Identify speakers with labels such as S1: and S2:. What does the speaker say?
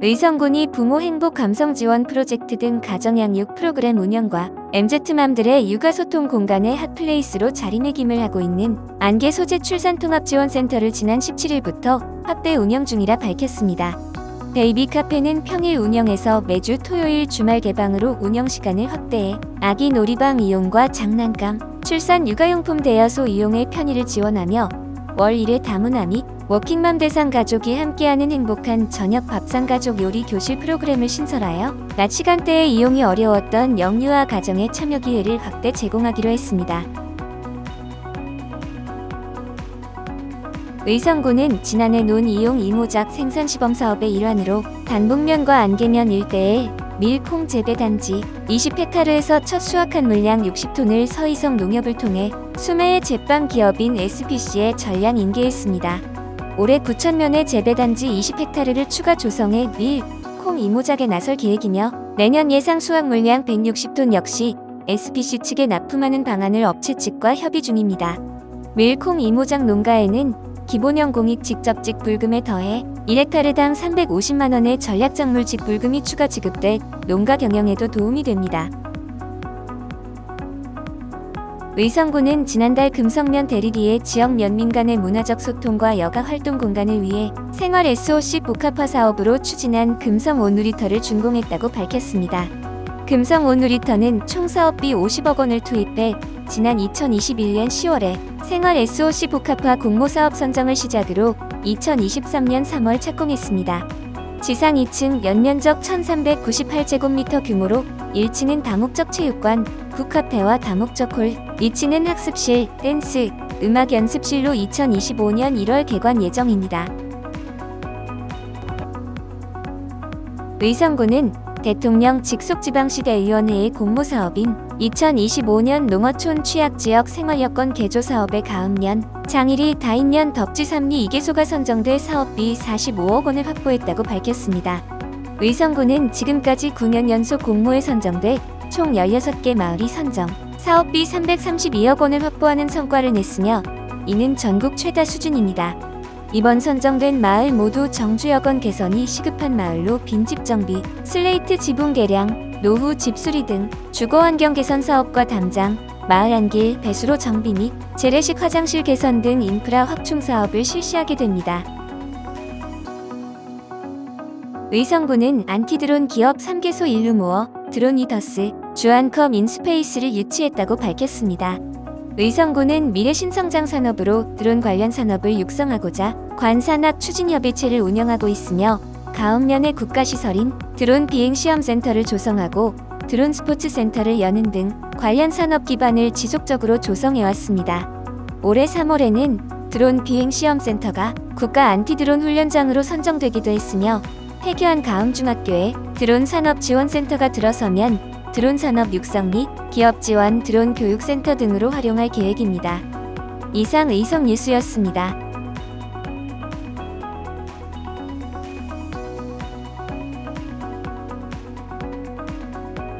S1: 의성군이 부모 행복 감성 지원 프로젝트 등 가정 양육 프로그램 운영과 MZ맘들의 육아 소통 공간의 핫플레이스로 자리매김을 하고 있는 안개 소재 출산 통합 지원 센터를 지난 17일부터 확대 운영 중이라 밝혔습니다. 베이비 카페는 평일 운영에서 매주 토요일 주말 개방으로 운영 시간을 확대해 아기 놀이방 이용과 장난감, 출산 육아용품 대여소 이용의 편의를 지원하며 월 1회 다문화미 워킹맘 대상 가족이 함께하는 행복한 저녁 밥상 가족 요리 교실 프로그램을 신설하여 낮 시간대에 이용이 어려웠던 영유아 가정의 참여 기회를 확대 제공하기로 했습니다. 의성군은 지난해 논 이용 이모작 생산 시범 사업의 일환으로 단북면과 안개면 일대에 밀콩 재배 단지 20헥타르에서 첫 수확한 물량 60톤을 서희성 농협을 통해 수매의 제빵 기업인 SPC에 전량 인계했습니다. 올해 9천면의 재배 단지 20헥타르를 추가 조성해 밀, 콩 이모작에 나설 계획이며 내년 예상 수확 물량 160톤 역시 SPC 측에 납품하는 방안을 업체 측과 협의 중입니다. 밀콩 이모작 농가에는 기본형 공익 직접직 불금에 더해 1헥타르당 350만 원의 전략작물직 불금이 추가 지급돼 농가 경영에도 도움이 됩니다. 의성군은 지난달 금성면 대리리의 지역 면 민 간의 문화적 소통과 여가 활동 공간을 위해 생활 SOC 복합화 사업으로 추진한 금성 온누리터를 준공했다고 밝혔습니다. 금성 온누리터는 총 사업비 50억 원을 투입해 지난 2021년 10월에 생활 SOC 복합화 공모 사업 선정을 시작으로 2023년 3월 착공했습니다. 지상 2층 연면적 1398제곱미터 규모로 1층은 다목적 체육관, 국카페와 다목적 홀, 2층은 학습실, 댄스, 음악 연습실로 2025년 1월 개관 예정입니다. 의성군은 대통령 직속 지방시대의원회의 공모사업인 2025년 농어촌 취약지역 생활여건 개조 사업의 가음년, 장일이 다인년 덕지 3리 2개소가 선정돼 사업비 45억 원을 확보했다고 밝혔습니다. 의성군은 지금까지 9년 연속 공모에 선정돼 총 16개 마을이 선정, 사업비 332억 원을 확보하는 성과를 냈으며 이는 전국 최다 수준입니다. 이번 선정된 마을 모두 정주 여건 개선이 시급한 마을로 빈집 정비, 슬레이트 지붕 개량, 노후 집수리 등 주거 환경 개선 사업과 담장, 마을 안길, 배수로 정비 및 재래식 화장실 개선 등 인프라 확충 사업을 실시하게 됩니다. 의성군은 안티드론 기업 3개소 일루모어, 드론 이더스, 주안컴 인스페이스를 유치했다고 밝혔습니다. 의성군은 미래 신성장 산업으로 드론 관련 산업을 육성하고자 관산학 추진협의체를 운영하고 있으며 가읍면의 국가시설인 드론 비행시험센터를 조성하고 드론 스포츠 센터를 여는 등 관련 산업 기반을 지속적으로 조성해왔습니다. 올해 3월에는 드론 비행시험센터가 국가 안티드론 훈련장으로 선정되기도 했으며 폐교한 가음중학교에 드론 산업 지원센터가 들어서면 드론 산업 육성 및 기업 지원 드론 교육센터 등으로 활용할 계획입니다. 이상 의성 뉴스였습니다.